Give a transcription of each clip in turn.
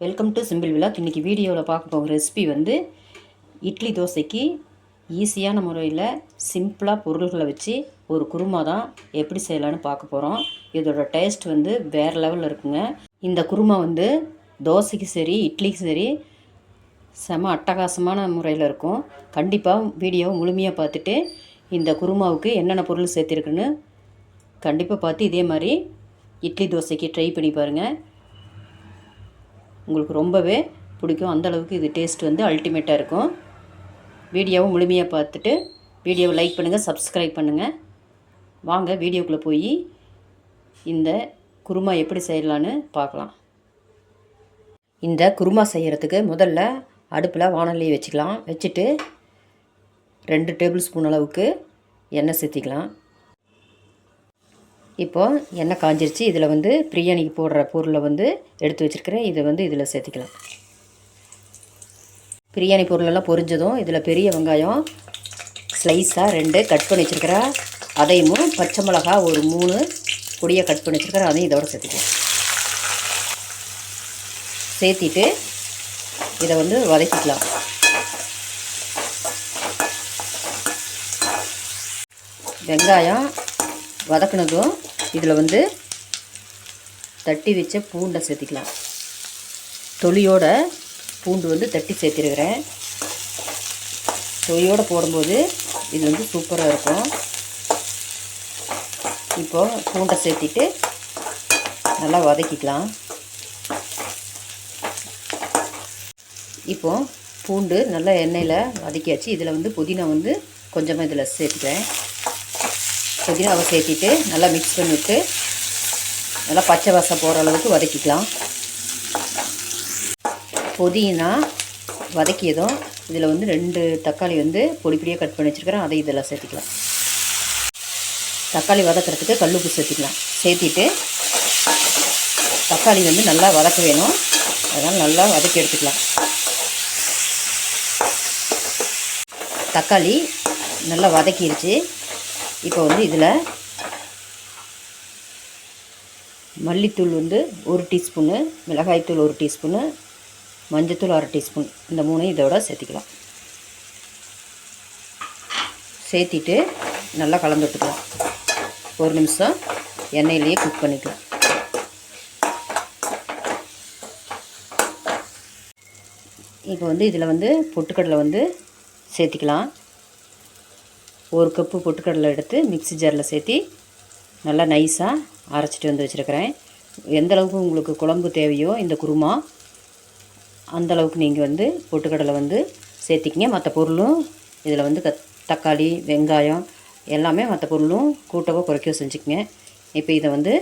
Welcome to simple விழா இன்றைக்கி வீடியோவில் பார்க்க போகிற ரெசிபி வந்து இட்லி தோசைக்கு ஈஸியான முறையில் சிம்பிளாக பொருள்களை வச்சு ஒரு குருமா தான் எப்படி செய்யலான்னு பார்க்க போகிறோம் இதோட டேஸ்ட் வந்து வேறு லெவலில் இருக்குங்க. இந்த குருமா வந்து தோசைக்கு சரி இட்லிக்கு சரி செம அட்டகாசமான முறையில் இருக்கும். கண்டிப்பாக வீடியோ முழுமையாக பார்த்துட்டு இந்த குருமாவுக்கு என்னென்ன பொருள் சேர்த்துருக்குன்னு கண்டிப்பாக பார்த்து இதே மாதிரி இட்லி தோசைக்கு ட்ரை பண்ணி பாருங்கள் உங்களுக்கு ரொம்பவே பிடிக்கும். அந்தளவுக்கு இது டேஸ்ட் வந்து அல்டிமேட்டாக இருக்கும். வீடியோவை முழுமையாக பார்த்துட்டு வீடியோவை லைக் பண்ணுங்கள் சப்ஸ்கிரைப் பண்ணுங்கள் வாங்க வீடியோக்குள்ளே போய் இந்த குருமா எப்படி செய்யலான்னு பார்க்கலாம். இந்த குருமா செய்கிறதுக்கு முதல்ல அடுப்பில் வானொலி வச்சுக்கலாம். வச்சுட்டு ரெண்டு டேபிள் ஸ்பூன் அளவுக்கு எண்ணெய் சேர்த்திக்கலாம். இப்போது எண்ணெய் காஞ்சிருச்சு இதில் வந்து பிரியாணிக்கு போடுற பொருளை வந்து எடுத்து வச்சுருக்கிறேன். இதை வந்து இதில் சேர்த்துக்கலாம். பிரியாணி பொருளெல்லாம் பொரிஞ்சதும் இதில் பெரிய வெங்காயம் ஸ்லைஸாக ரெண்டு கட் பண்ணி வச்சுருக்கிறேன். அதையும் பச்சை மிளகா ஒரு மூணு பொடியை கட் பண்ணி வச்சுருக்கிறேன். அதையும் இதோட சேர்த்துக்கலாம். சேர்த்திட்டு இதை வந்து வதக்கிக்கலாம். வெங்காயம் வதக்குனதும் இதில் வந்து தட்டி வச்ச பூண்டை சேர்த்திக்கலாம். தொலியோட பூண்டு வந்து தட்டி சேர்த்துருக்குறேன். தொலியோடு போடும்போது இது வந்து சூப்பராக இருக்கும். இப்போது பூண்டை சேர்த்திட்டு நல்லா வதக்கிக்கலாம். இப்போது பூண்டு நல்லா எண்ணெயில் வதக்கியாச்சு. இதில் வந்து புதினா வந்து கொஞ்சமாக இதில் சேர்த்துக்கிறேன். புதினாவை சேர்த்திட்டு நல்லா மிக்ஸ் பண்ணிவிட்டு நல்லா பச்சை வாசம் போகிற அளவுக்கு வதக்கிக்கலாம். புதினா வதக்கியதும் இதில் வந்து ரெண்டு தக்காளி வந்து பொடி பொடியாக கட் பண்ணி வச்சுருக்கிறேன். அதை இதெல்லாம் சேர்த்திக்கலாம். தக்காளி வதக்கிறதுக்கு கல்லுப்பு சேர்த்திக்கலாம். சேர்த்திட்டு தக்காளி வந்து நல்லா வதக்க வேணும். அதனால் நல்லா வதக்கி எடுத்துக்கலாம். தக்காளி நல்லா வதக்கிடுச்சு இப்போ வந்து இதில் மல்லித்தூள் வந்து ஒரு டீஸ்பூனு மிளகாய்த்தூள் ஒரு டீஸ்பூனு மஞ்சத்தூள் அரை டீஸ்பூன் இந்த மூணையும் இதோட சேர்த்திக்கலாம். சேர்த்திட்டு நல்லா கலந்து விட்டுக்கலாம். ஒரு நிமிஷம் எண்ணெயிலேயே குக் பண்ணிக்கலாம். இப்போ வந்து இதில் வந்து பொட்டுக்கடலை வந்து சேர்த்திக்கலாம். ஒரு கப்பு பொட்டுக்கடலை எடுத்து மிக்ஸி ஜாரில் சேர்த்தி நல்லா நைஸாக அரைச்சிட்டு வந்து வச்சுருக்கிறேன். எந்த அளவுக்கு உங்களுக்கு குழம்பு தேவையோ இந்த குருமா அந்த அளவுக்கு நீங்கள் வந்து பொட்டுக்கடலை வந்து சேர்த்திக்கிங்க. மற்ற பொருளும் இதில் வந்து க தக்காளி வெங்காயம் எல்லாமே மற்ற பொருளும் கூட்டவோ குறைக்கவோ செஞ்சுக்கங்க. இப்போ இதை வந்து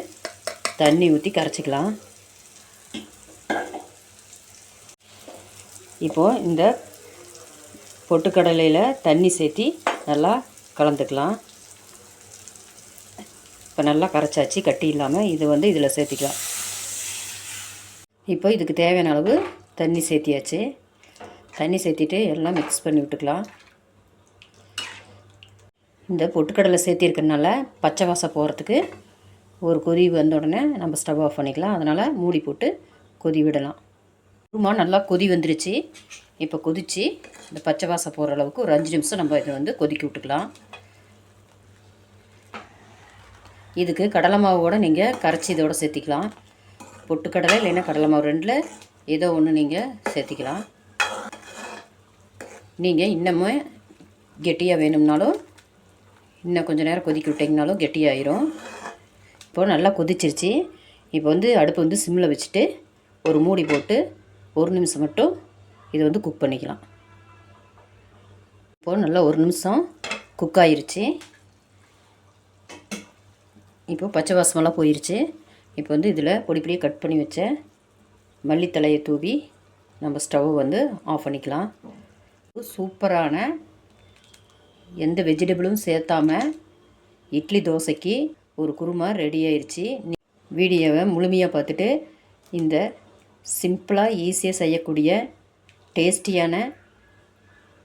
தண்ணி ஊற்றி கரைச்சிக்கலாம். இப்போது இந்த பொட்டுக்கடலையில் தண்ணி சேர்த்தி நல்லா கலந்துக்கலாம். இப்போ நல்லா கரைச்சாச்சு கட்டி இல்லாமல் இது வந்து இதில் சேர்த்திக்கலாம். இப்போ இதுக்கு தேவையான அளவு தண்ணி சேர்த்தியாச்சு. தண்ணி சேர்த்திட்டு எல்லாம் மிக்ஸ் பண்ணி விட்டுக்கலாம். இந்த பொட்டுக்கடலை சேர்த்திருக்கறனால பச்சை வாசம் போகிறதுக்கு ஒரு கொதி வந்த உடனே நம்ம ஸ்டவ் ஆஃப் பண்ணிக்கலாம். அதனால் மூடி போட்டு கொதி விடலாம். குருமா நல்லா கொதி வந்துருச்சு. இப்போ கொதித்து இந்த பச்சை வாசம் போகிற அளவுக்கு ஒரு அஞ்சு நிமிஷம் நம்ம இதை வந்து கொதிக்க விட்டுக்கலாம். இதுக்கு கடலை மாவோட நீங்கள் கரைச்சி இதோட சேர்த்திக்கலாம். பொட்டுக்கடலை இல்லைன்னா கடலை மாவு ரெண்டில் ஏதோ ஒன்று நீங்கள் சேர்த்திக்கலாம். நீங்கள் இன்னமும் கெட்டியாக வேணும்னாலும் இன்னும் கொஞ்சம் நேரம் கொதிக்க விட்டிங்கனாலும் கெட்டியாயிரும். இப்போது நல்லா கொதிச்சிருச்சு. இப்போ வந்து அடுப்பு வந்து சிம்மில் வச்சுட்டு ஒரு மூடி போட்டு ஒரு நிமிஷம் மட்டும் இதை வந்து குக் பண்ணிக்கலாம். இப்போது நல்லா ஒரு நிமிஷம் குக் ஆயிருச்சு. இப்போ பச்சை வாசமெல்லாம் போயிருச்சு. இப்போ வந்து இதில் பொடி பொடியாக கட் பண்ணி வச்ச மல்லித்தலையை தூவி நம்ம ஸ்டவ் வந்து ஆஃப் பண்ணிக்கலாம். சூப்பரான எந்த வெஜிடபிளும் சேர்த்தாம இட்லி தோசைக்கு ஒரு குருமா ரெடி ஆயிடுச்சு வீடியோவை முழுமையாக பார்த்துட்டு இந்த சிம்பிளாக ஈஸியாக செய்யக்கூடிய டேஸ்டியான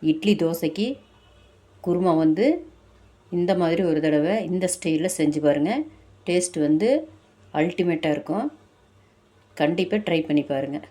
இட்லி தோசைக்கு குருமா வந்து இந்த மாதிரி ஒரு தடவை இந்த ஸ்டைலில் செஞ்சு பாருங்கள் டேஸ்ட் வந்து அல்டிமேட்டாக இருக்கும். கண்டிப்பாக ட்ரை பண்ணி பாருங்கள்